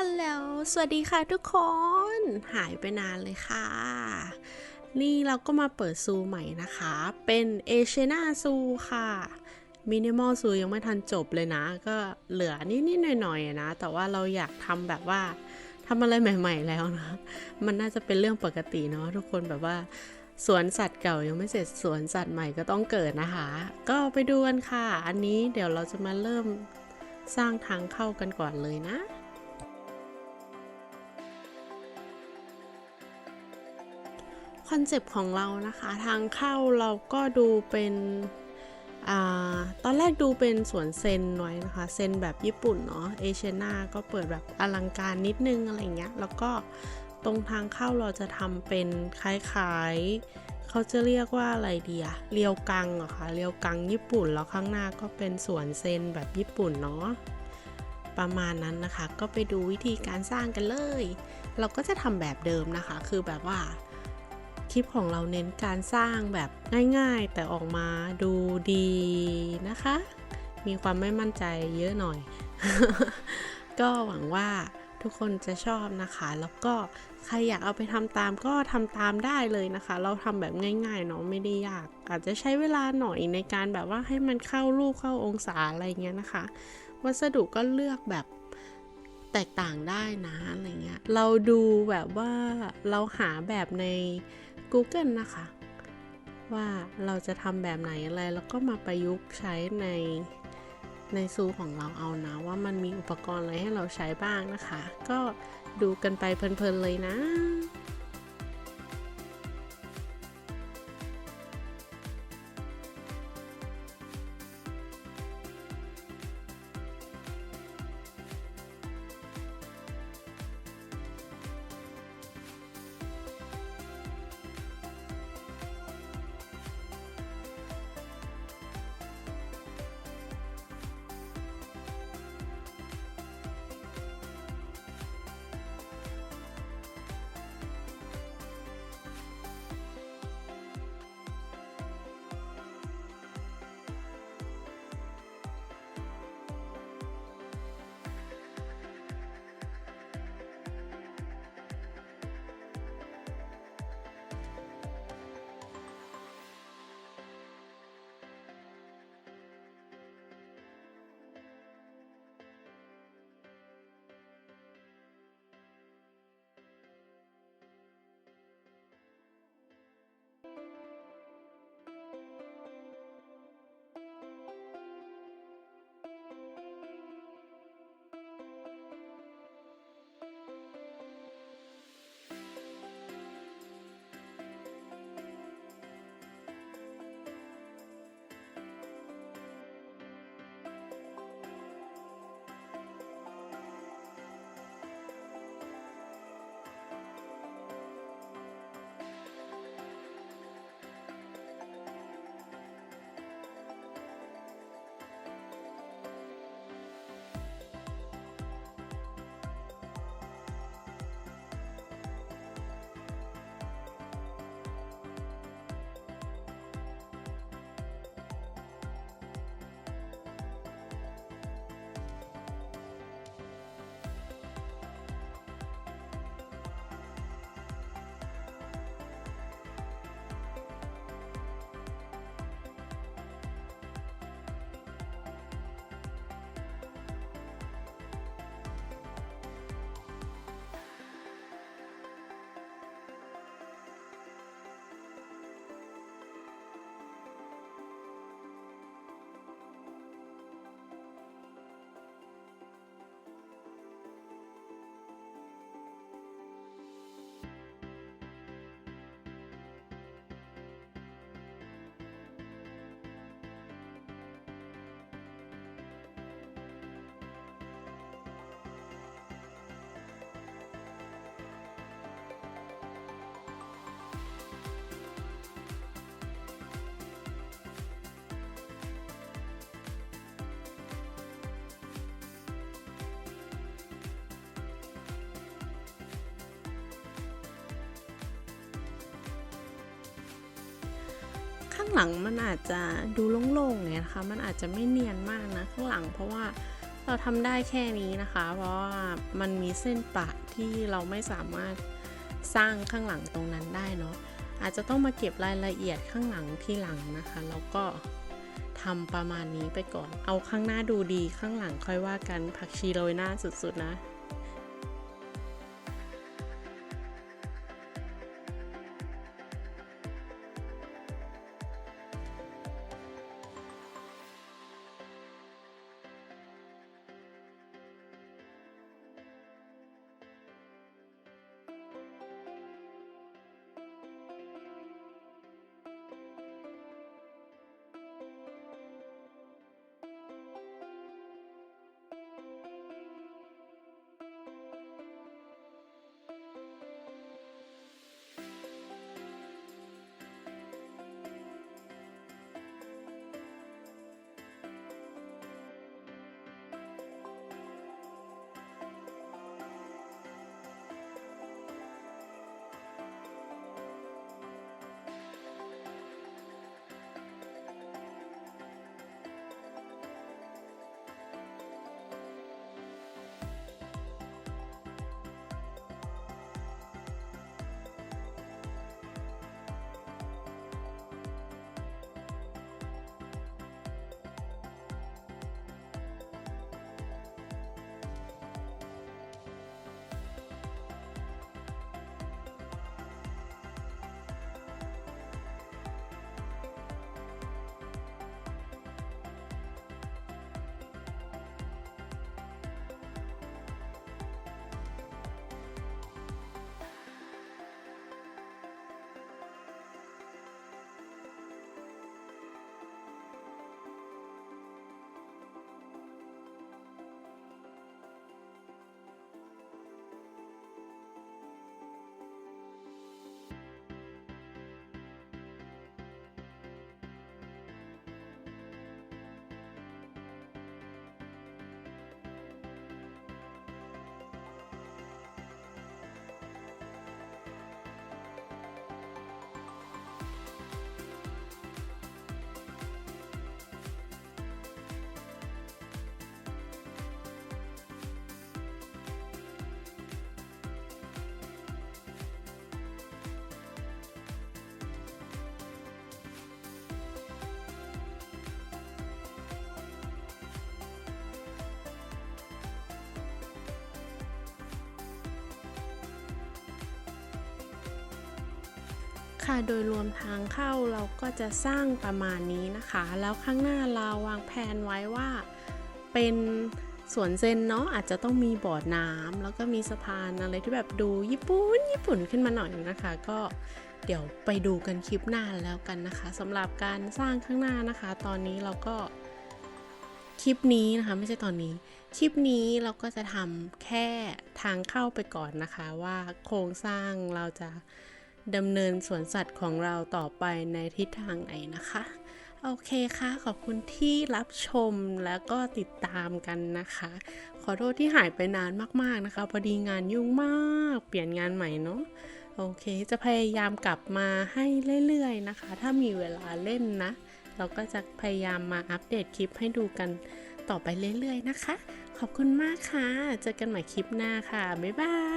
ฮัลโหล สวัสดีค่ะทุกคน หายไปนานเลยค่ะ นี่เราก็มาเปิดซูใหม่นะคะ เป็นเอเชนาซูค่ะมินิมอลซูยังไม่ทันจบเลยนะ ก็เหลือนิดๆหน่อยๆอะนะ แต่ว่าเราอยากทำแบบว่าทำอะไรใหม่ ๆ แล้วนะ มันน่าจะเป็นเรื่องปกติเนาะทุกคนแบบว่าสวนสัตว์เก่ายังไม่เสร็จสวนสัตว์ใหม่ก็ต้องเกิดนะคะ ก็ไปดูกันค่ะ อันนี้เดี๋ยวเราจะมาเริ่มสร้างทางเข้ากันก่อนเลยนะ คอนเซปต์ของเรานะคะ ทางเข้าเราก็ดูเป็นอตอนแรกดูเป็นสวนเซนไว้นะคะ เซนแบบญี่ปุ่นเนาะเอเชนาก็เปิดแบบอลังการนิดนึงอะไรเงี้ย แล้วก็ตรงทางเข้าเราจะทำเป็นคล้ายๆ เขาจะเรียกว่าอะไรดีอะเรียวกังเหรอคะเรียวกังญี่ปุ่น แล้วข้างหน้าก็เป็นสวนเซนแบบญี่ปุ่นเนาะประมาณนั้นนะคะ ก็ไปดูวิธีการสร้างกันเลย เราก็จะทำแบบเดิมนะคะ คือแบบว่า คลิปของเราเน้นการสร้างแบบง่ายๆ แต่ออกมาดูดีนะคะ มีความไม่มั่นใจเยอะหน่อย ก็หวังว่าทุกคนจะชอบนะคะ แล้วก็ใครอยากเอาไปทำตามก็ทำตามได้เลยนะคะ เราทำแบบง่ายๆเนาะไม่ได้ยาก อาจจะใช้เวลาหน่อยในการแบบว่าให้มันเข้ารูปเข้าองศาอะไรเงี้ยนะคะ วัสดุก็เลือกแบบ แตกต่างได้นะอะไรเงี้ยเราดูแบบว่าเราหาแบบใน Google นะคะ ว่าเราจะทำแบบไหนอะไร แล้วก็มาประยุกต์ใช้ในในซูของเราเอานะ ว่ามันมีอุปกรณ์อะไรให้เราใช้บ้างนะคะ ก็ดูกันไปเพลินๆเลยนะางหลังมันอาจจะดูโล่งๆเนี่ยนะคะ มันอาจจะไม่เนียนมากนะข้างหลัง เพราะว่าเราทำได้แค่นี้นะคะ เพราะว่ามันมีเส้นประที่เราไม่สามารถสร้างข้างหลังตรงนั้นได้เนาะอาจจะต้องมาเก็บรายละเอียดข้างหลังที่หลังนะคะแล้วก็ทำประมาณนี้ไปก่อน เอาข้างหน้าดูดีข้างหลังค่อยว่ากันผักชีโรยหน้าสุดๆนะ ค่ะ โดยรวมทางเข้าเราก็จะสร้างประมาณนี้นะคะ แล้วข้างหน้าเราวางแผนไว้ว่าเป็นสวนเซนเนาะอาจจะต้องมีบ่อน้ำแล้วก็มีสะพานอะไรที่แบบดูญี่ปุ่นญี่ปุ่นขึ้นมาหน่อยนะคะ ก็เดี๋ยวไปดูกันคลิปหน้าแล้วกันนะคะสำหรับการสร้างข้างหน้านะคะ ตอนนี้เราก็คลิปนี้นะคะ ไม่ใช่ตอนนี้ คลิปนี้เราก็จะทำแค่ทางเข้าไปก่อนนะคะ ว่าโครงสร้างเราจะ ดำเนินสวนสัตว์ของเราต่อไปในทิศทางไหนนะคะ โอเคค่ะ ขอบคุณที่รับชมแล้วก็ติดตามกันนะคะ ขอโทษที่หายไปนานมากๆนะคะ พอดีงานยุ่งมากเปลี่ยนงานใหม่เนาะโอเค จะพยายามกลับมาให้เรื่อยๆนะคะ ถ้ามีเวลาเล่นนะ เราก็จะพยายามมาอัปเดตคลิปให้ดูกันต่อไปเรื่อยๆนะคะ ขอบคุณมากค่ะ เจอกันใหม่คลิปหน้าค่ะ บ๊ายบาย